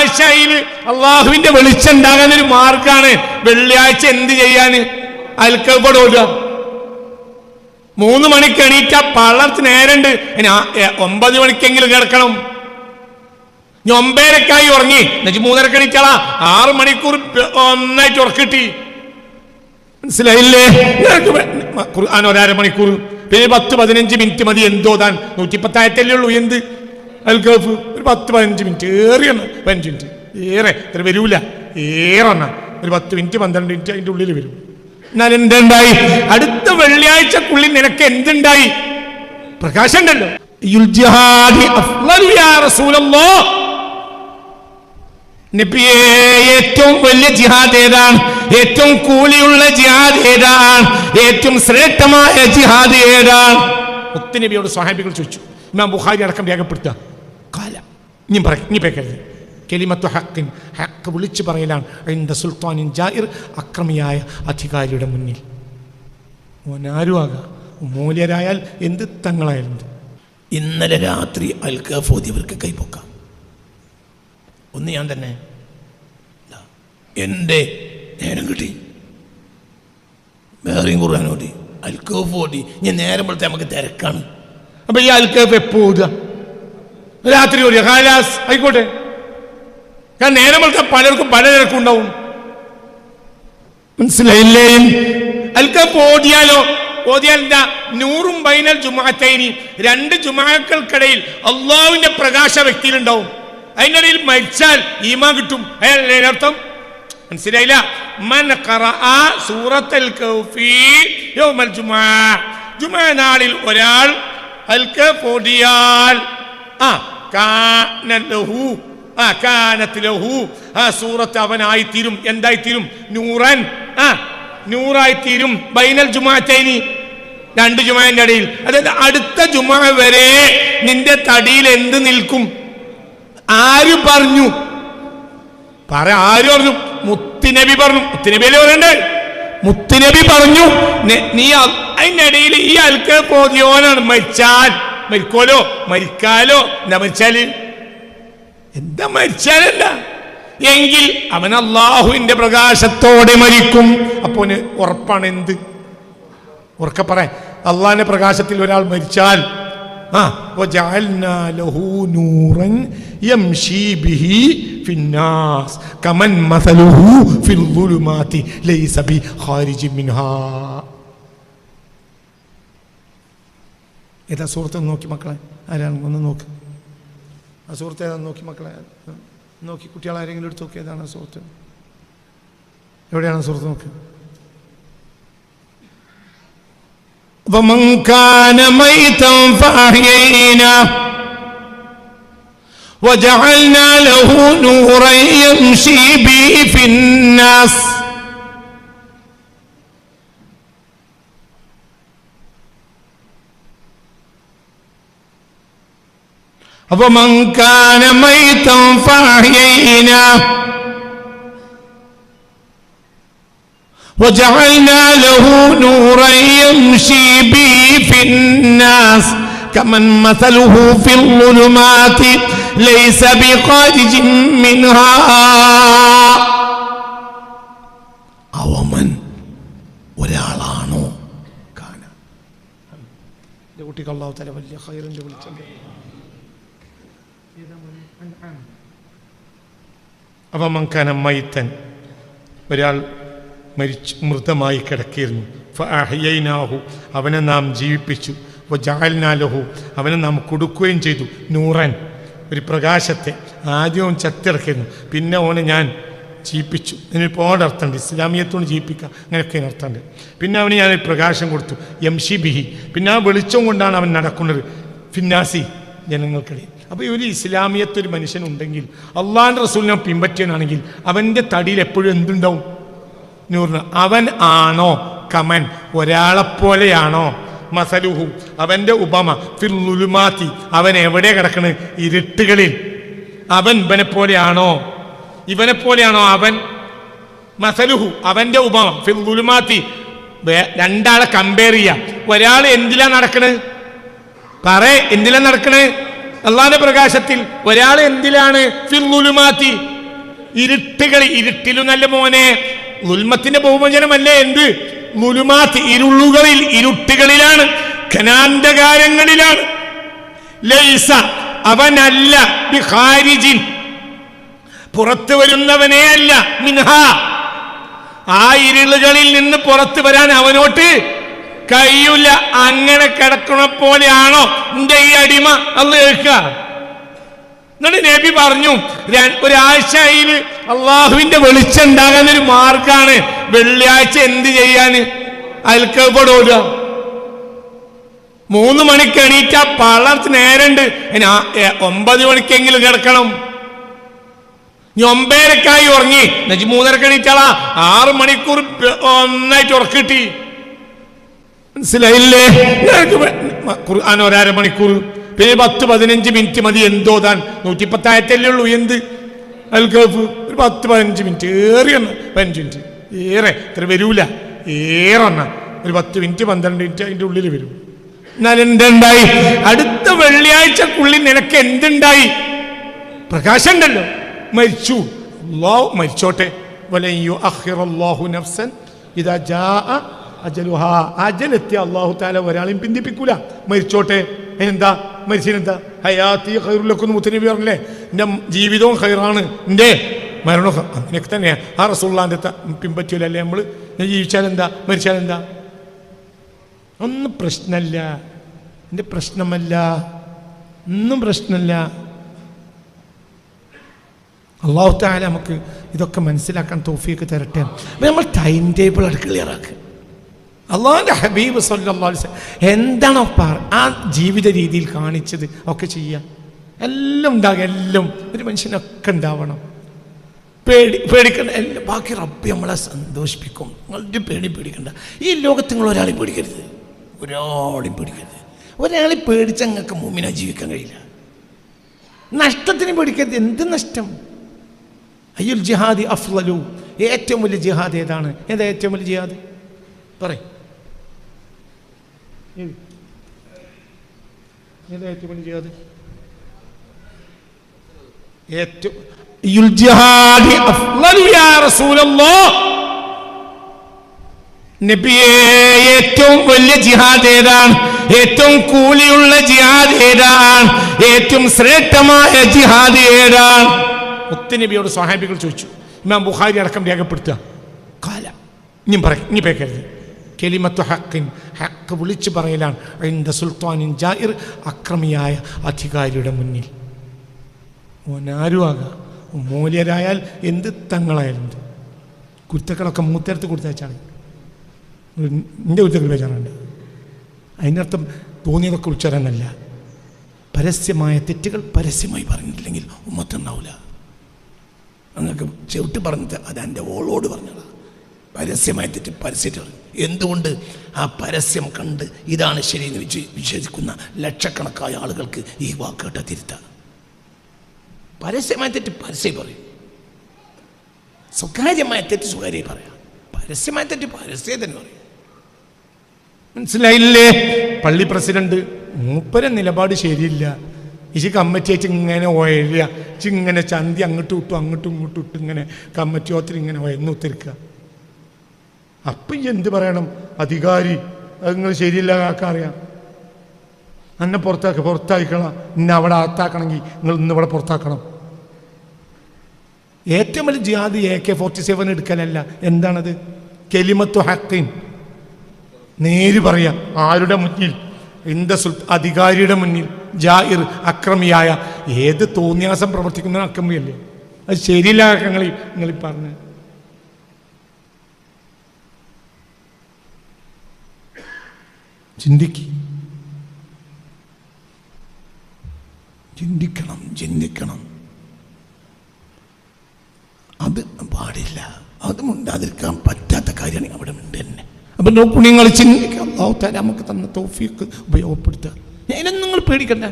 ആഴ്ചയിൽ അള്ളാഹുവിന്റെ വെളിച്ചം ഉണ്ടാകുന്ന ഒരു മാർഗാണ് വെള്ളിയാഴ്ച എന്ത് ചെയ്യാന് അൽക്കൽപ്പോട് മൂന്ന് മണിക്ക് എണീറ്റ പള്ളത്ത് നേരണ്ട്. ഒമ്പത് മണിക്കെങ്കിലും കിടക്കണം. ഇനി ഒമ്പതരക്കായി ഉറങ്ങി. എന്നുവെച്ച് മൂന്നരക്ക് എണീറ്റാളാ. ആറ് മണിക്കൂർ ഒന്നായിട്ട് ഉറക്കിട്ടി മനസ്സിലായില്ലേ? ഒരര മണിക്കൂർ പിന്നെ പത്ത് പതിനഞ്ച് മിനിറ്റ് മതി. എന്തോ താൻ. നൂറ്റിപ്പത്തായിരത്തല്ലേ ഉള്ളൂ. എന്ത്? അൽഗഫ് ഒരു പത്ത് പതിനഞ്ച് മിനിറ്റ് ഏറിയ പതിനഞ്ച് മിനിറ്റ്. ഏറെ ഇത്ര വരൂല. ഏറെ എണ്ണ ഒരു പത്ത് മിനിറ്റ് പന്ത്രണ്ട് മിനിറ്റ് അതിന്റെ ഉള്ളിൽ വരും. എന്നാൽ എന്തുണ്ടായി? അടുത്ത വെള്ളിയാഴ്ചക്കുള്ളിൽ നിനക്ക് എന്തുണ്ടായി? പ്രകാശം ഉണ്ടല്ലോ ഏറ്റവും വലിയ ജിഹാദ് ഏതാണ്? ഏറ്റവും കൂലിയുള്ള ജിഹാദ് ഏതാണ്? ഏറ്റവും ശ്രേഷ്ഠമായ ജിഹാദ് ഏതാണ്? മുത്തുനബിയോട് സ്വഹാബികൾ ചോദിച്ചു ഇമാം ബുഖാരി അടക്കം രേഖപ്പെടുത്തുക. ഇനി പറ ഇനി പേക്കരുത് കെലിമത്തു ഹക്കിൻ ഹക്ക് വിളിച്ചു പറയലാണ്. അതിന്റെ സുൽത്താനിൻ ജാഹിർ അക്രമിയായ അധികാരിയുടെ മുന്നിൽ. മോനാരും ആകാം മൂല്യരായാൽ എന്ത് തങ്ങളായാലും ഇന്നലെ രാത്രി അൽക്കഫ് ഓതിയവർക്ക് കൈപ്പൊക്കാം ഒന്ന് ഞാൻ തന്നെ. എന്റെ നേരം കിട്ടി. വേറെയും ഖുർആൻ ഓടി ഓടി ഞാൻ നേരം പോലത്തെ നമുക്ക് തിരക്കാണ്. അപ്പം ഈ അൽക്കോഫ് എപ്പോ ഓതുക രാത്രി ഒരു ഹാലാസ്. ആയിക്കോട്ടെ. ഞാൻ നേരം പോലത്തെ പലർക്കും പല തിരക്കും ഉണ്ടാവും. മനസ്സിലായില്ലേ? അൽക്ക ഓടിയാലോ ഓതിയാൽ എന്താ? നൂറും ബൈനൽ ജുമാഅത്തൈനി. രണ്ട് ജുമാക്കൾക്കിടയിൽ അള്ളാവിന്റെ പ്രകാശ വ്യക്തിയിലുണ്ടാവും. അതിന്റെ ഇടയിൽ മരിച്ചാൽ ഈമാ കിട്ടും. അയാളർത്ഥം മനസ്സിലായില്ല. മൻ സൂറത്തുൽ ജുമാ. നാളിൽ ഒരാൾ അൽക്ക കഫ് ഓതിയാൽ ആ കാനലഹു ആ കാനത്ത് ആ സൂറത്ത് അവനായി തീരും എന്തായി തീരും നൂറൻ. ആ നൂറായി തീരും ബൈനൽ ജുമാറ്റൈനി രണ്ട് ജുമാന്റെ ഇടയിൽ അതായത് അടുത്ത ജുമാ വരെ നിന്റെ തടിയിൽ എന്ത് നിൽക്കും? ആര് പറഞ്ഞു? പറ ആര് പറഞ്ഞു? മുത്തുനബി പറഞ്ഞു. മുത്തുനബിയല്ലേ പറയണ്ടേ? മുത്തുനബി പറഞ്ഞു നീ അതിനിടയിൽ ഈ അൽക്കെ പോതിയോനാണ് മരിച്ചാൽ. മരിക്കോലോ? മരിക്കാലോ? എന്താ മരിച്ചാൽ? എന്താ മരിച്ചാലല്ല എങ്കിൽ അവൻ അള്ളാഹുവിന്റെ പ്രകാശത്തോടെ മരിക്കും. അപ്പോ ഉറപ്പാണ് എന്ത്? ഉറക്കെ പറ. അള്ളാഹിന്റെ പ്രകാശത്തിൽ ഒരാൾ മരിച്ചാൽ ആ കമൻ ഏതാ സുഹൃത്ത് ഒന്ന് നോക്കി മക്കളെ ആരാണ് ഒന്ന് നോക്ക് ആ സുഹൃത്ത് ഏതാ നോക്കി മക്കളെ നോക്കി കുട്ടികൾ ആരെങ്കിലും എടുത്ത് നോക്കി ഏതാണ് ആ സുഹൃത്ത് എവിടെയാണ് സുഹൃത്ത് നോക്ക് ومن كان ميتا فأحيينا وجعلنا له نورا يمشي به في الناس ومن كان ميتا فأحيينا وجعلنا له نورا يمشي به في الناس كمن مثله في الظلمات ليس بخارج منها അവമൻ ഒരാളാണോ കാണ എൻ്റെ കുട്ടിക്ക് അള്ളാഹു തല വലിയ ഹൈറിൻ്റെ വിളിച്ചത് അവമങ്കന മൈത്തൻ ഒരാൾ മരിച്ചു മൃതമായി കിടക്കിയിരുന്നു ഫഹയ്യനാഹു അവനെ നാം ജീവിപ്പിച്ചു. ജാൽനാലഹു അവനെ നാം കൊടുക്കുകയും ചെയ്തു. നൂറൻ ഒരു പ്രകാശത്തെ ആദ്യവും ചത്തിറക്കിയിരുന്നു. പിന്നെ ഓനെ ഞാൻ ജീവിപ്പിച്ചു. ഇതിനിപ്പോൾ ഓടെ അർത്ഥമുണ്ട്. ഇസ്ലാമിയത്തോട് ജീവിപ്പിക്കുക അങ്ങനെയൊക്കെ അർത്ഥമുണ്ട്. പിന്നെ അവന് ഞാൻ പ്രകാശം കൊടുത്തു. യംഷി ബിഹി പിന്നെ ആ വെളിച്ചം കൊണ്ടാണ് അവൻ നടക്കുന്നത്. ഫിന്നാസി ജനങ്ങൾക്കിടയിൽ. അപ്പോൾ ഈ ഒരു ഇസ്ലാമിയത്ത് ഒരു മനുഷ്യനുണ്ടെങ്കിൽ അള്ളാഹാന്റെ റസൂലിനെ പിൻപറ്റിയനാണെങ്കിൽ അവന്റെ തടിയിൽ എപ്പോഴും എന്തുണ്ടാവും? നൂറിന്. അവൻ ആണോ? കമൻ. ഒരാളെപ്പോലെയാണോ? മസലുഹു. അവന്റെ ഉപമ. ഫിർമാത്തി അവൻ എവിടെ കിടക്കണ്? ഇരുട്ടുകളിൽ. അവൻ ഇവനെ പോലെയാണോ ഇവനെ പോലെയാണോ അവൻ? മസലുഹു. അവന്റെ ഉപമ. ഫിർമാത്തി രണ്ടാളെ കമ്പയർ ചെയ്യാം. ഒരാൾ എന്തിലാ നടക്കണ്? പറ എന്തിലാ നടക്കണ്? അള്ളാന്റെ പ്രകാശത്തിൽ ഒരാൾ എന്തിലാണ്? ഇരുട്ടുകളി ഇരുട്ടിലും നല്ല മോനെ. ലുൽമത്തിന്റെ ബഹുവചനമല്ലേ എന്ത്? ലുലുമാത്തി ഇരുളുകളിൽ ഇരുട്ടുകളിലാണ് ഖനാന്തകാരങ്ങളിലാണ്. ലൈസ അവനല്ല ബിഹാരിജിൻ പുറത്തു വരുന്നവനേ അല്ല മിൻഹ. ആ ഇരുളുകളിൽ നിന്ന് പുറത്തു വരാൻ അവനോട്ട് കഴിയൂല. അങ്ങനെ കിടക്കണ പോലെയാണോ എന്റെ ഈ അടിമ? അന്ന് കേൾക്കുക. എന്നിട്ട് നബി പറഞ്ഞു ഒരാഴ്ചയിൽ അള്ളാഹുവിന്റെ വെളിച്ചം ഉണ്ടാകാൻ ഒരു മാർഗാണ് വെള്ളിയാഴ്ച എന്ത് ചെയ്യാന് അയൽക്കപ്പെടുക മൂന്ന് മണിക്ക് എണീറ്റ പള്ളത്ത് നേരണ്ട്. ഒമ്പത് മണിക്കെങ്കിലും കിടക്കണം. ഇനി ഒമ്പതരക്കായി ഉറങ്ങി. എന്നുവെച്ച് മൂന്നരക്ക് എണീറ്റാളാ. ആറ് മണിക്കൂർ ഒന്നായിട്ട് ഉറക്കിട്ടി മനസ്സിലായില്ലേ? ഖുർആൻ ഒരര മണിക്കൂർ പിന്നെ പത്ത് പതിനഞ്ച് മിനിറ്റ് മതി. എന്തോ താൻ നൂറ്റിപ്പത്തായത്തല്ലേ ഉള്ളൂ എന്ത് അൽക്കഫ് ഒരു പത്ത് പതിനഞ്ച് മിനിറ്റ്. ഏറെ ഒന്ന് പതിനഞ്ച് മിനിറ്റ്. ഏറെ. ഇത്ര വരൂല. ഏറെ എണ്ണ ഒരു പത്ത് മിനിറ്റ് പന്ത്രണ്ട് മിനിറ്റ് അതിന്റെ ഉള്ളിൽ വരും. എന്നാൽ എന്തുണ്ടായി? അടുത്ത വെള്ളിയാഴ്ചക്കുള്ളിൽ നിനക്ക് എന്തുണ്ടായി? പ്രകാശം ഉണ്ടല്ലോ. മരിച്ചു. മരിച്ചോട്ടെ. വലൻ യുഅഖിറല്ലാഹു നഫ്സൻ ഇദാ ജാഅ അജലുഹാ അജലെത്തിയ അള്ളാഹു താല ഒരാളെയും പിന്തിപ്പിക്കൂല. മരിച്ചോട്ടെ. എന്താ? മരിച്ചതിനെന്താ? ഹയാത്തി ഖൈറുലക്കും മുത്തനബി പറഞ്ഞില്ലേ? എന്റെ ജീവിതവും ഹൈറാണ് എന്റെ മരണമൊക്കെ അങ്ങനെയൊക്കെ തന്നെയാണ് ആ റസൂള്ളാന്റെ പിൻപറ്റൂലല്ലേ നമ്മൾ ജീവിച്ചാൽ എന്താ മരിച്ചാൽ എന്താ ഒന്നും പ്രശ്നമല്ല എന്റെ പ്രശ്നമല്ല. ഒന്നും പ്രശ്നമല്ല അള്ളാഹു താല നമുക്ക് ഇതൊക്കെ മനസ്സിലാക്കാൻ തോഫിയൊക്കെ തരട്ടെ. നമ്മൾ ടൈം ടേബിൾ അത് അള്ളാഹിന്റെ ഹബീബ് വസല്ലം എന്താണോ പറ ആ ജീവിത രീതിയിൽ കാണിച്ചത് ഒക്കെ ചെയ്യാം. എല്ലാം ഉണ്ടാകുക എല്ലാം. ഒരു മനുഷ്യനൊക്കെ ഉണ്ടാവണം. പേടി പേടിക്കണ്ട എല്ലാം. ബാക്കി റബ്ബി നമ്മളെ സന്തോഷിപ്പിക്കും. നിങ്ങളുടെ പേടി പേടിക്കണ്ട. ഈ ലോകത്ത് നിങ്ങൾ ഒരാളെയും പേടിക്കരുത്. ഒരാളെയും പേടിക്കരുത്. ഒരാളെ പേടിച്ച് നിങ്ങൾക്ക് മുമ്പിനാ ജീവിക്കാൻ കഴിയില്ല. നഷ്ടത്തിന് പേടിക്കരുത്. എന്ത് നഷ്ടം? അയ്യുൽ ജിഹാദി അഫ്ലലു. ഏറ്റവും വലിയ ജിഹാദ് ഏതാണ്? ഏതാ ഏറ്റവും വലിയ ജിഹാദ്? പറയും. ഏതാ ഏറ്റവും വലിയ ജിഹാദ് ഏറ്റവും ഏറ്റവും വലിയ ജിഹാദ് ഏതാണ്? ഏറ്റവും കൂലിയുള്ള ജിഹാദ് ഏതാണ്? ഏറ്റവും ശ്രേഷ്ഠമായ ജിഹാദ് ഏതാണ്? മുത്തനബിയോട് സ്വഹാബികൾ ചോദിച്ചു ഇമാം ബുഹാരി അടക്കം രേഖപ്പെടുത്തുക. കാല ഇനി പറയും ഇനി പേക്കരുത്. കെലിമത്തു ഹക്കിൻ. ഹക്ക് വിളിച്ചു പറയലാണ്. അതിന്റെ സുൽത്താനിൻ ജാഹിർ അക്രമിയായ അധികാരിയുടെ മുന്നിൽ. ഓനാരും ആകാം മൂല്യരായാൽ എന്ത് തങ്ങളായാലും കുറ്റക്കളൊക്കെ കുരുത്തക്കളൊക്കെ മൂത്തരത്ത് കൊടുത്തയച്ചാണ്. എന്റെ കുരുത്തക്കൾ വെച്ചാറുണ്ട് അതിനർത്ഥം തോന്നിയതൊക്കെ ഉച്ചാരണല്ല പരസ്യമായ തെറ്റുകൾ പരസ്യമായി പറഞ്ഞിട്ടില്ലെങ്കിൽ ഉമ്മത്തുണ്ടാവില്ല അങ്ങക്ക് ചെവിട്ട് പറഞ്ഞത് അത് എന്റെ ഓളോട് പറഞ്ഞതാ പരസ്യമായ തെറ്റ് പരസ്യം എന്തുകൊണ്ട് ആ പരസ്യം കണ്ട് ഇതാണ് ശരിയെന്ന് വിശ്വ വിശ്വസിക്കുന്ന ലക്ഷക്കണക്കായ ആളുകൾക്ക് ഈ വാക്കേട്ട തിരുത്ത പരസ്യമായ തെറ്റ് പരസ്യം പറയും. സ്വകാര്യമായ തെറ്റ് സ്വകാര്യം പറയാം. പരസ്യമായ തെറ്റ് പരസ്യം തന്നെ പറയും. മനസ്സിലായില്ലേ? പള്ളി പ്രസിഡന്റ് മൂപ്പര നിലപാട് ശരിയില്ല. ഇജ് കമ്മിറ്റി ആയിട്ട് ഇങ്ങനെ ഒയരുക. ഇങ്ങനെ ചന്തി അങ്ങോട്ടും ഇട്ടും അങ്ങോട്ടും ഇങ്ങോട്ടും ഇട്ട് ഇങ്ങനെ കമ്മിറ്റി ഓത്തിൽ ഇങ്ങനെ ഒയർന്നു ഉത്തരിക്കുക അപ്പം എന്ത് പറയണം? അധികാരി അത് നിങ്ങൾ ശരിയില്ല കാക്കറിയാം എന്നെ പുറത്താക്ക പുറത്താക്കണം എന്നെ അവിടെ അകത്താക്കണമെങ്കിൽ നിങ്ങൾ ഇന്ന് ഇവിടെ പുറത്താക്കണം. ഏറ്റവും വലിയ ജിയാദ് എ കെ ഫോർട്ടി സെവൻ എടുക്കലല്ല. എന്താണത്? കെലിമത്തു ഹക്കീൻ. നേര് പറയാം. ആരുടെ മുന്നിൽ? ഇന്ത സുൽ അധികാരിയുടെ മുന്നിൽ ജാഹിർ അക്രമിയായ ഏത് തോന്നിയാസം പ്രവർത്തിക്കുന്ന അക്രമിയല്ലേ? അത് ശരിയില്ല നിങ്ങൾ നിങ്ങൾ പറഞ്ഞ് ചിന്തിക്ക്. ചിന്തിക്കണം ചിന്തിക്കണം. അത് പാടില്ല. അത് മുണ്ടാതിരിക്കാൻ പറ്റാത്ത കാര്യമാണ് അവിടെ ഉണ്ട് തന്നെ. അപ്പം നോക്കൂ നിങ്ങൾ ചിന്തിക്കാം താല നമുക്ക് തന്ന തോഫിക്ക് ഉപയോഗപ്പെടുത്തുക. ഞാനും നിങ്ങൾ പേടിക്കണ്ട.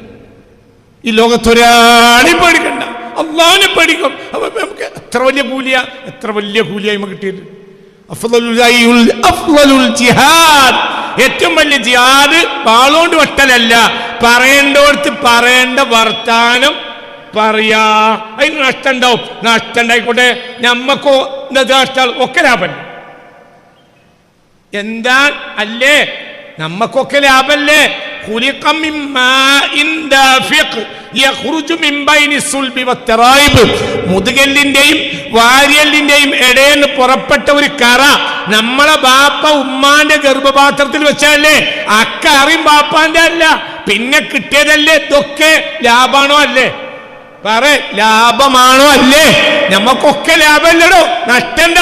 ഈ ലോകത്തൊരാളെ പേടിക്കണ്ട. അള്ളാഹിനെ പേടിക്കും. അപ്പം നമുക്ക് എത്ര വലിയ കൂലിയ? എത്ര വലിയ കൂലിയായി നമുക്ക് കിട്ടിയത്? ജിഹാദ്. ഏറ്റവും വലിയ ജിയാദ് പാളോണ്ട് വെട്ടലല്ല. പറയേണ്ടോടത്ത് പറയേണ്ട വർത്താനം പറയാ. അതിന് നഷ്ടം ഉണ്ടാവും. നഷ്ടം ഉണ്ടായിക്കോട്ടെ. ഞമ്മക്കോ എന്താ നഷ്ടം ഒക്കെ ലാഭം എന്താ? അല്ലേ? നമ്മക്കൊക്കെ ലാഭല്ലേ? മുതുകല്ലിന്റെയും വാര്യലിന്റെയും ഇടയിൽ പുറപ്പെട്ട ഒരു കറ നമ്മളെ ബാപ്പ ഉമ്മാന്റെ ഗർഭപാത്രത്തിൽ വെച്ചല്ലേ അക്കറിയും ബാപ്പാന്റെ അല്ല. പിന്നെ കിട്ടിയതല്ലേ? ഇതൊക്കെ ലാഭാണോ അല്ലേ? പറ ലാഭമാണോ അല്ലേ? നമ്മക്കൊക്കെ ലാഭമല്ലടോ നഷ്ടണ്ട.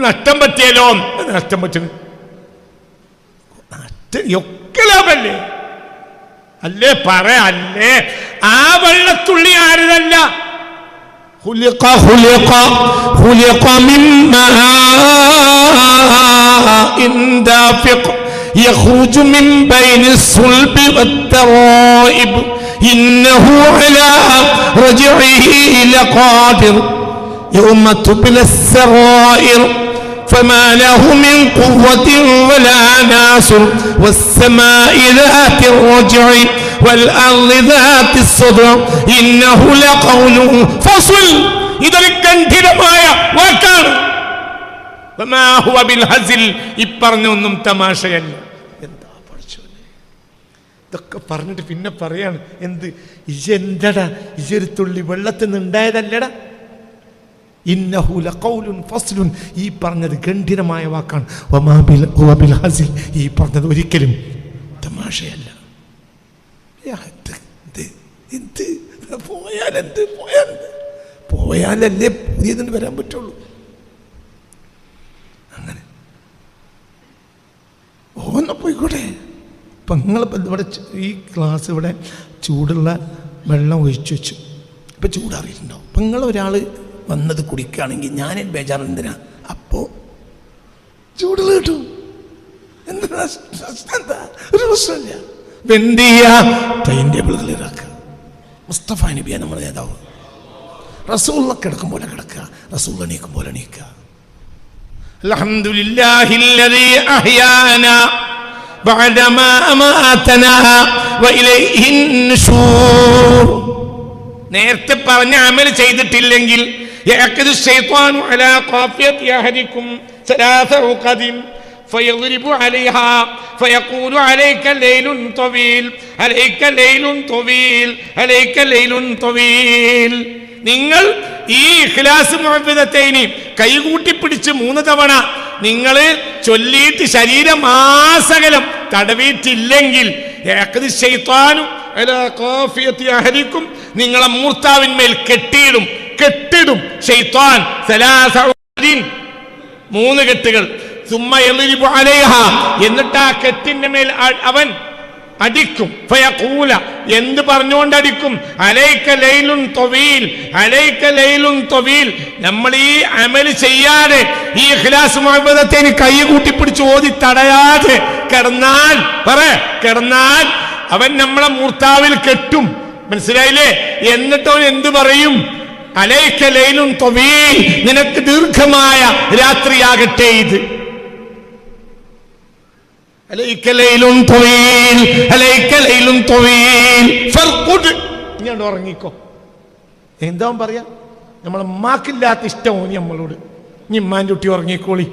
നഷ്ടം പറ്റിയല്ലോ. നഷ്ടം പറ്റുന്നു ഒക്കെ ലാഭല്ലേ അല്ലേ പറ അല്ലേ ആ വെള്ളത്തുള്ളി ആരുതല്ല خلق خلق خلق من ماء دافق يخرج من بين الصلب والترائب إنه على رجعه لقادر يوم تبلى السرائر فما له من قوة ولا ناصر والسماء ذات الرجع والأرض ذات الصدع إنه لقول فصل ഇതൊരു ഗംഭീരമായ വാക്കാണ് വമാ ഹുവ ബിൽ ഹസിൽ. ഈ പറഞ്ഞൊന്നും തമാശയല്ല എന്താ പഠിച്ചോനെ ഇതൊക്കെ പറഞ്ഞിട്ട് പിന്നെ പറയാണ് എന്ത് ഇജെന്തടാ ഇജൊരു തുള്ളി വെള്ളത്തിൽ നിന്ന് ഉണ്ടായതല്ലടാ ഇന്നഹു ലഖൗലുൻ ഫസ്ലുൻ. ഈ പറഞ്ഞത് ഗംഭീരമായ വാക്കാണ്. വമാ ബിൽ ഹുവ ബിൽ ഹസിൽ. ഈ പറഞ്ഞത് ഒരിക്കലും തമാശയല്ല. പോയാലല്ലേ പുതിയതിന് വരാൻ പറ്റുള്ളൂ. അങ്ങനെ. ഓന്ന പോയിക്കോട്ടെ. ഇപ്പം നിങ്ങൾ ഇവിടെ ഈ ക്ലാസ് ഇവിടെ ചൂടുള്ള വെള്ളം ഒഴിച്ചു വെച്ചു. ഇപ്പം ചൂടാറിയിട്ടുണ്ടാവും. അപ്പം നിങ്ങൾ ഒരാൾ വന്നത് കുടിക്കുകയാണെങ്കിൽ ഞാൻ ബേജാർ എന്തിനാ അപ്പോൾ ചൂടുള്ള കിട്ടും. എന്താ പ്രശ്നം എന്താ? ഒരു പ്രശ്നമില്ല. ഇപ്പം എന്ത് ചെയ്യുക ടൈം ടേബിൾ ക്ലിയറാക്കുക മുസ്തഫ നബിയ നമ്മുടെ നേതാവ്. റസൂള്ള കിടക്കും പോലെ കിടക്കുക. റസൂൾ എണീക്കും പോലെ എണീക്കുക. അൽഹംദുലില്ലാഹില്ലദീ അഹ്യാനാ ബഅദമാ അമാതനാ വഇലൈഹിൻ നുശൂർ നേരത്തെ പറഞ്ഞ അമൽ ചെയ്തിട്ടില്ലെങ്കിൽ يأكد الشيطان على قافية أحدكم ثلاث عقد فيضرب عليها فيقول عليك ليل طويل عليك ليل طويل عليك ليل طويل നിങ്ങൾ ഈ ഇഖ്ലാസ് മുഹബിദത്തേനി കൈകൂട്ടി പിടിച്ച് മൂന്ന് തവണ നിങ്ങൾ ചൊല്ലിയിട്ട് ശരീരമാസകലം തടവിയിട്ടില്ലെങ്കിൽ ഏക്കത് ശൈത്താനും അലാ ഖാഫിയത്തി അഹദിക്കും നിങ്ങളെ മൂർത്താവിന്മേൽ കെട്ടിയിടും കെട്ടിടും. ഷെയ്ത്താൻ. മൂന്ന് കെട്ടുകൾ. സുമ്മ എന്നിട്ട് ആ കെട്ടിന്റെ മേൽ അവൻ അടിക്കും. എന്ത് പറഞ്ഞുകൊണ്ട് അടിക്കും? അലൈക്ക ലൈലുൻ തൊവീൽ. അലൈക്ക ലൈലുൻ തൊവീൽ. നമ്മൾ ഈ അമൽ ചെയ്യാതെ ഈ ഇഖ്ലാസ് മുഹബദത്തെ കൈ കൂട്ടി പിടിച്ച് ഓതി തടയാതെ കിടന്നാൽ പറ കിടന്നാൽ അവൻ നമ്മളെ മൂർത്താവിൽ കെട്ടും. മനസ്സിലായില്ലേ? എന്നിട്ട് അവൻ എന്ത് പറയും? അലൈക്കലയിലും നിനക്ക് ദീർഘമായ രാത്രിയാകട്ടെ ഇത്. ഉറങ്ങിക്കോ. എന്താ പറയാ? നമ്മളെ മാക്കില്ലാത്ത ഇഷ്ടമാണ് നമ്മളോട്. നീ ഉമ്മാന്റെ കുട്ടി ഉറങ്ങിക്കോളി.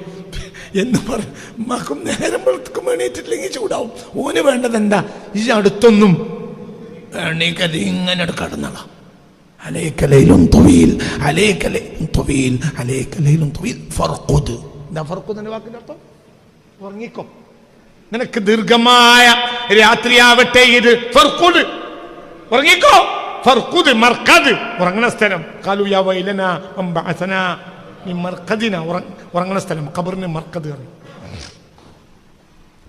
എന്ന് പറ ഉമ്മാക്കും നേരം വെളുക്കും എണീറ്റില്ലെങ്കിൽ ചൂടാവും. ഓന് വേണ്ടത് എന്താ? ഈ അടുത്തൊന്നും എണീക്കത് ഇങ്ങനെ കടന്നളാം. عليك ليل طويل عليك ليل طويل عليك ليل طويل فرقد എന്താ ഫർഖുദ് എന്ന വാക്കിന്റെ അർത്ഥം ഉറങ്ങിക്കോ നിനക്ക് ദീർഘമായ രാത്രിയാവട്ടെ ഇത് ഫർഖുദ് ഉറങ്ങിക്കോ ഫർഖുദ് മർക്കദ് ഉറങ്ങണ സ്ഥലം കാലു യാ വൈലന അംബഅസന മിൻ മർക്കദിന ഉറ- ഉറങ്ങണ സ്ഥലം ഖബറിന് മർക്കദ് പറയും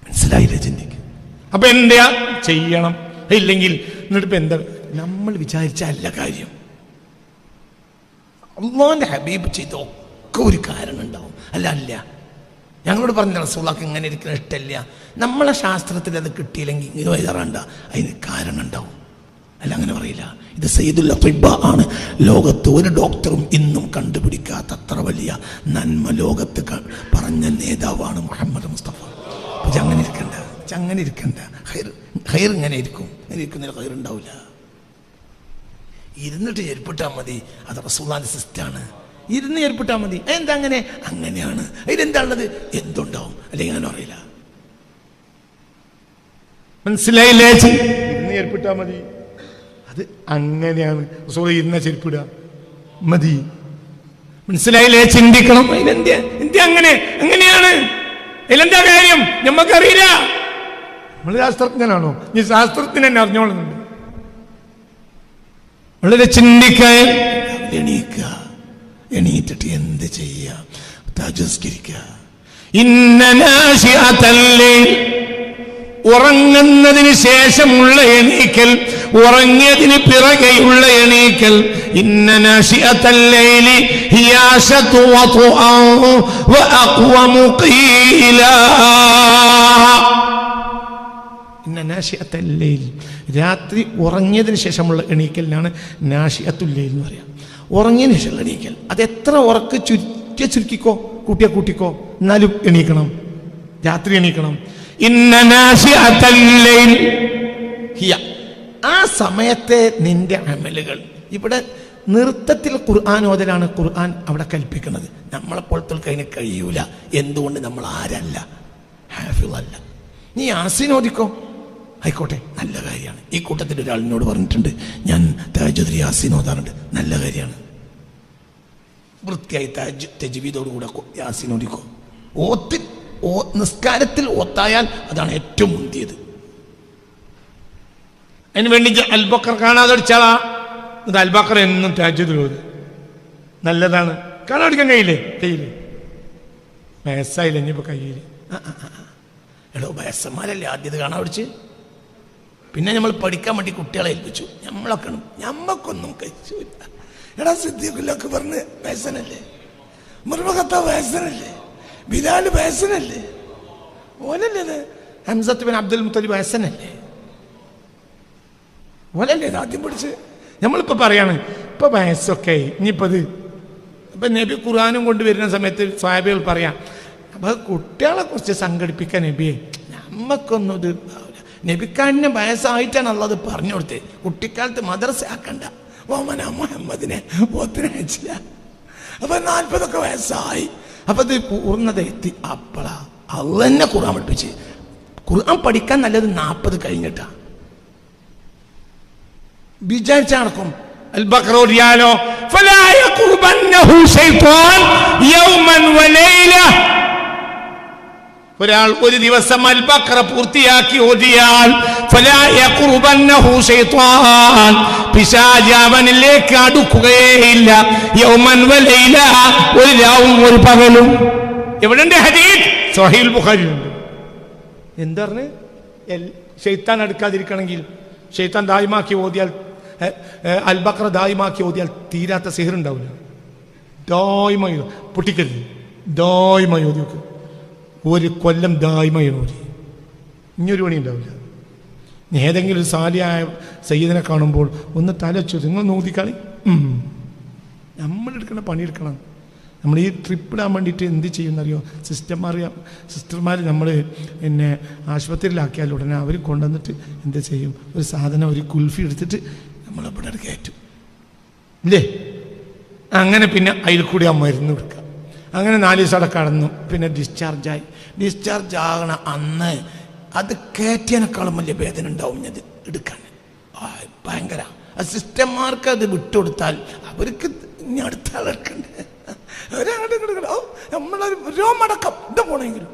മനസ്സിലായില്ലേ ചിന്തിക്ക് അപ്പൊ എന്താ ചെയ്യണം ഇല്ലെങ്കിൽ എന്നിട്ട് ഇപ്പൊ എന്താ നമ്മൾ വിചാരിച്ച അല്ല കാര്യം അള്ളാന്റെ ഹബീബ് ചെയ്ത ഒക്കെ ഒരു കാരണം ഉണ്ടാവും അല്ല അല്ല. ഞങ്ങളോട് പറഞ്ഞ റസൂളാക്ക് ഇങ്ങനെ ഇരിക്കുന്ന ഇഷ്ടമില്ല. നമ്മളെ ശാസ്ത്രത്തിൽ അത് കിട്ടിയില്ലെങ്കിൽ ഇങ്ങനെ വൈകാറുണ്ട അതിന് കാരണം ഉണ്ടാവും അല്ല അങ്ങനെ പറയില്ല. ഇത് സയ്യിദുൽ അത്തിബ ആണ്. ലോകത്ത് ഒരു ഡോക്ടറും ഇന്നും കണ്ടുപിടിക്കാത്ത അത്ര വലിയ നന്മ ലോകത്ത് പറഞ്ഞ നേതാവാണ് മുഹമ്മദ് മുസ്തഫ. അപ്പൊ അങ്ങനെ ഇരിക്കണ്ട. അങ്ങനെ ഇരിക്കണ്ട. ഹൈർ ഹൈർ ഇങ്ങനെ ഇരിക്കും. ഇങ്ങനെ ഇരിക്കുന്നതിൽ ഹൈർ ഉണ്ടാവില്ല ഇരുന്നിട്ട് ചെരുപ്പിട്ടാൽ മതി. അത് റസൂലാന്റെ സിസ്റ്റാണ്. ഇരുന്ന് ചെരുപ്പിട്ടാൽ മതി. എന്താ അങ്ങനെ? അങ്ങനെയാണ്. അതിലെന്താണുള്ളത്? എന്തുണ്ടാവും? അല്ലെങ്കിൽ അങ്ങനെ അറിയില്ല മനസ്സിലായില്ലേ ഇരുന്ന് ചെരുപ്പിട്ടാ മതി. അത് അങ്ങനെയാണ്. റസൂൽ ഇരുന്ന ചെരുപ്പിടുക മതി. മനസ്സിലായില്ലേ ചിന്തിക്കണം. അതിലെന്താ എന്ത് അങ്ങനെ? അങ്ങനെയാണ്. അതിലെന്താ കാര്യം? നമുക്കറിയില്ല നമ്മൾ ശാസ്ത്രജ്ഞനാണോ? നീ ശാസ്ത്രജ്ഞൻ തന്നെ അറിഞ്ഞോളുന്നുണ്ട് വളരെ ചിന്തിക്കാൻ. എണീക്കുക എണീറ്റിട്ട് എന്ത് ചെയ്യുക തജസ്കരിക്കുക ഉറങ്ങുന്നതിന് ശേഷമുള്ള എണീക്കൽ ഉറങ്ങിയതിന് പിറകെയുള്ള എണീക്കൽ. ഇന്ന രാത്രി ഉറങ്ങിയതിന് ശേഷമുള്ള എണീക്കലിനാണ് നാശിഅത്തുല്ലൈൽ എന്ന് പറയാം. ഉറങ്ങിയതിന് ശേഷമുള്ള എണീക്കൽ. അത് എത്ര ഉറക്ക് ചുരുക്കിയ ചുരുക്കിക്കോ കൂട്ടിയ കൂട്ടിക്കോ എന്നാലും എണീക്കണം. രാത്രി എണീക്കണം. ഹിയ. ആ സമയത്തെ നിന്റെ അമലുകൾ. ഇവിടെ നൃത്തത്തിൽ ഖുർആൻ ഓതലാണ് ഖുർആൻ അവിടെ കൽപ്പിക്കുന്നത്. നമ്മളെപ്പോഴത്തെ അതിന് കഴിയൂല. എന്തുകൊണ്ട് നമ്മൾ ആരല്ല? ഹാഫിളല്ല. നീ ആസിനോദിക്കോ ആയിക്കോട്ടെ നല്ല കാര്യമാണ്. ഈ കൂട്ടത്തിൽ ഒരാളിനോട് പറഞ്ഞിട്ടുണ്ട് ഞാൻ താജുദ്രി യാസീൻ ഓതാറുണ്ട് നല്ല കാര്യമാണ്. വൃത്തിയായി താജ് തെജുവീതോടുകൂടെ യാസീൻ ഓടിക്കോ ഓ നിസ്കാരത്തിൽ ഒത്തായാൽ അതാണ് ഏറ്റവും മുന്തിയത്. അതിന് വേണ്ടി അൽബക്കർ കാണാതെ അടിച്ചാളാ ഇത് അൽബക്കർ എന്നും താജ്യത്തിലോത് നല്ലതാണ്. കാണാടിക്കാൻ കഴിയില്ലേ? കഴിയില്ലേ വയസ്സായില്ല ഇനിയിപ്പോ കഴിയില്ലേ എടോ വയസ്സന്മാരല്ലേ ആദ്യത് കാണാൻ പഠിച്ച് പിന്നെ നമ്മൾ പഠിക്കാൻ വേണ്ടി കുട്ടികളെ ഏൽപ്പിച്ചു. നമ്മളൊക്കെ നമ്മക്കൊന്നും കഴിച്ചില്ല എടാ സിദ്ധിയൊക്കെ പറഞ്ഞ് വയസ്സനല്ലേ മുർമകത്ത വയസ്സനല്ലേ ബിലാൽ വയസ്സനല്ലേ ഓനല്ലേ ഹംസത്ത് ബിൻ അബ്ദുൽ മുത്തലിബ് വയസ്സനല്ലേ ഓനല്ലേ ആദ്യം പിടിച്ച് നമ്മളിപ്പോ പറയാണ് ഇപ്പൊ വയസ്സൊക്കെ ആയി. ഇനിയിപ്പോ ഇത് ഇപ്പൊ നബി ഖുർആാനും കൊണ്ടുവരുന്ന സമയത്ത് സ്വാബികൾ പറയാം അപ്പൊ കുട്ടികളെ കുറിച്ച് സംഘടിപ്പിക്കാൻ നബിയെ നമ്മക്കൊന്നും ഇത് നബിക്കാടിന് വയസ്സായിട്ടാണ് ഉള്ളത് പറഞ്ഞു കൊടുത്തത്. കുട്ടിക്കാലത്ത് മദ്രസ ആക്കണ്ട. ഓമന മുഹമ്മദിനെ ഒത്തിനയച്ചില്ല അപ്പൊ നാൽപ്പതൊക്കെ വയസ്സായി. അപ്പൊ ഇത് പൂർണത എത്തി. അപ്പളാ അത് തന്നെ ഖുർആൻ പഠിപ്പിച്ച്. ഖുർആൻ പഠിക്കാൻ നല്ലത് നാൽപ്പത് കഴിഞ്ഞിട്ടാ. വിചാരിച്ച നടക്കും. അൽബക്രോദിയാലോ ഒരാൾ ഒരു ദിവസം അൽബക്ര പൂർത്തിയാക്കി ഓതിയാൽ അവനിലേക്ക് അടുക്കുകയേയില്ല. യൗമൻ വലയില ഒരു രാവും ഒരു പകലും. എവിടെ ഹദീസ് സഹീൽ ബുഖാരിയിലുണ്ട് എന്താ പറഞ്ഞ് ഷെയ്ത്താൻ അടുക്കാതിരിക്കണമെങ്കിൽ ഷെയ്ത്താൻ ദായിമാക്കി ഓതിയാൽ അൽബക്ര ദായിമാക്കി ഓതിയാൽ തീരാത്ത സിഹർ ഉണ്ടാവില്ല ദോയ്മ പൊട്ടിക്കരുത്. ദോയ്മ ഓതി നോക്ക്. ഒരു കൊല്ലം ദായ്മായി നോക്കി ഇനിയൊരു പണി ഉണ്ടാവില്ല ഏതെങ്കിലും ഒരു സാലിയായ സയ്യിദിനെ കാണുമ്പോൾ ഒന്ന് തലച്ചു നിങ്ങൾ നോക്കിക്കളി നമ്മളെടുക്കണ പണിയെടുക്കണം നമ്മൾ ഈ ട്രിപ്പിടാൻ വേണ്ടിയിട്ട് എന്ത് ചെയ്യുന്നറിയോ? സിസ്റ്റർമാർ സിസ്റ്റർമാർ നമ്മൾ പിന്നെ ആശുപത്രിയിലാക്കിയാൽ ഉടനെ അവർ കൊണ്ടുവന്നിട്ട് എന്ത് ചെയ്യും? ഒരു സാധനം ഒരു കുൽഫി എടുത്തിട്ട് നമ്മളിവിടെ കയറ്റും. ഇല്ലേ? അങ്ങനെ പിന്നെ അതിൽ കൂടി ആ മരുന്ന് കൊടുക്കുക അങ്ങനെ നാല് ദിവസം കടന്നു. പിന്നെ ഡിസ്ചാർജായി ഡിസ്ചാർജ് ആകണ അന്ന് അത് കയറ്റിയതിനേക്കാളും വലിയ വേദന ഉണ്ടാവും ഇത് എടുക്കാൻ. ഭയങ്കര. സിസ്റ്റർമാർക്ക് അത് വിട്ടുകൊടുത്താൽ അവർക്ക് ഇനി അടുത്ത ആളെടുക്കണ്ടേ? അവരങ്ങോട്ട് ഓ നമ്മളൊരു രോമടക്കം പോണെങ്കിലും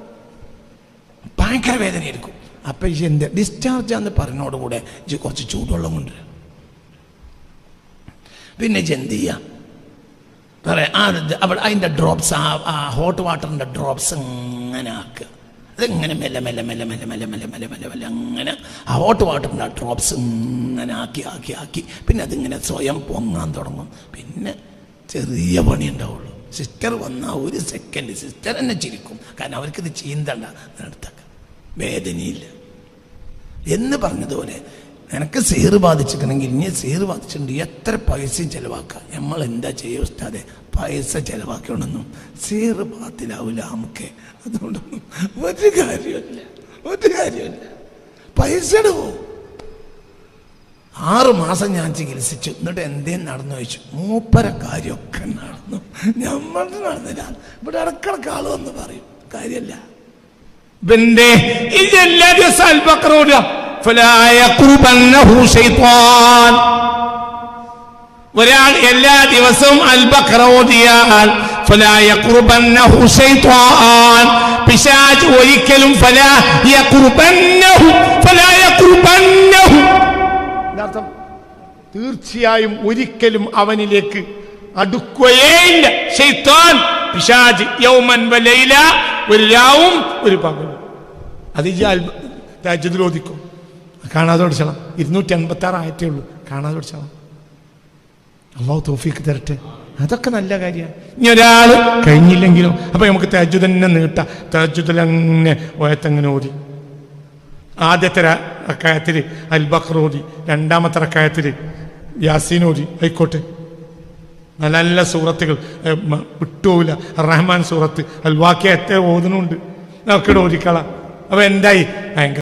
ഭയങ്കര വേദനയായിരിക്കും. അപ്പൊ ഈ എന്ത്? ഡിസ്ചാർജ് എന്ന് പറഞ്ഞോടുകൂടെ കുറച്ച് ചൂടുവെള്ളം കൊണ്ടുവരാം. പിന്നെ ഇജ്ജ് എന്ത് ചെയ്യാം? പറയാം ആ അതിന്റെ ഡ്രോപ്സ് ആ ആ ഹോട്ട് വാട്ടറിന്റെ ഡ്രോപ്സ് ഇങ്ങനെ ആക്കുക. അതിങ്ങനെ മെല്ലെ മെല്ലെ മെല്ലെ മെല്ലെ മെല്ലെ മെല്ലെ മെല്ലെ മെല്ലെ മെല്ലെ അങ്ങനെ ആ ഹോട്ട് വാട്ടറിന്റെ ആ ഡ്രോപ്സ് ഇങ്ങനെ ആക്കി ആക്കി ആക്കി. പിന്നെ അതിങ്ങനെ സ്വയം പൊങ്ങാൻ തുടങ്ങും. പിന്നെ ചെറിയ പണി ഉണ്ടാവുള്ളൂ. സിസ്റ്റർ വന്നാൽ ഒരു സെക്കൻഡ് സിസ്റ്റർ തന്നെ ചിരിക്കും. കാരണം അവർക്കിത് ചീന്തണ്ട. നടത്തക്ക വേദനയില്ല. എന്ന് പറഞ്ഞതുപോലെ നിനക്ക് സീറ് ബാധിച്ചിട്ടുണ്ടെങ്കിൽ ഇനി സീറ് ബാധിച്ചിട്ടുണ്ട്. എത്ര പൈസയും ചിലവാക്കുക നമ്മൾ എന്താ ചെയ്യുക ഉസ്താദെ? പൈസ ചിലവാക്കണമെന്നും സീറ് ബാത്തിലാവില്ല നമുക്ക്. അതുകൊണ്ടൊന്നും ഒരു കാര്യമില്ല ഒരു കാര്യമില്ല പൈസ ഇടുവോ ആറു മാസം ഞാൻ ചികിത്സിച്ചു. എന്നിട്ട് എന്തേ നടന്നു ചോദിച്ചു. മൂപ്പര കാര്യമൊക്കെ നടന്നു. നമ്മളുടെ നടന്നില്ല. ഇവിടെ ഇടക്കിടക്ക് ആൾ വന്ന് പറയും. കാര്യമല്ല ബന്റെ ഇതെല്ലാ ഒരാൾ എല്ലാ ദിവസവും അൽബക്ര ഓതിയാൽ പിശാജ് ഒരിക്കലും ഫലാ തീർച്ചയായും ഒരിക്കലും അവനിലേക്ക് അടുക്കുകയേയില്ല ഷെയ്ത്താൻ പിശാജ് യൗമൻ വലയില ഒരു രാവും ഒരു പകലും. അത് ഈ അൽബ രാജ്യത്തിലോദിക്കും കാണാതെ പഠിച്ചണം ഇരുന്നൂറ്റി അൻപത്തി ആറ് ആയിട്ടേ ഉള്ളൂ കാണാതെ പഠിച്ചണം അള്ളാഹു തോഫിക്ക് തരട്ടെ. അതൊക്കെ നല്ല കാര്യമാണ്. ഇനി ഒരാൾ കഴിഞ്ഞില്ലെങ്കിലും അപ്പൊ നമുക്ക് തജ്ജു തന്നെ നീട്ടാം. തജ്ജുദിൽ തന്നെ ഓയത്തങ്ങനെ ഓതി. ആദ്യത്തെ അക്കായത്തിൽ അൽബഖർ ഓതി. രണ്ടാമത്തെ അക്കായത്തിൽ യാസീൻ ഓതി. ആയിക്കോട്ടെ. നല്ല നല്ല സൂറത്തുകൾ. വിട്ടുപോവില്ല റഹ്മാൻ സൂറത്ത്. അൽ വാക്യ എത്ര ഓതുന്നുണ്ട് നമുക്ക് ഓതിക്കളാം. അപ്പൊ എന്തായി? ഭയങ്കര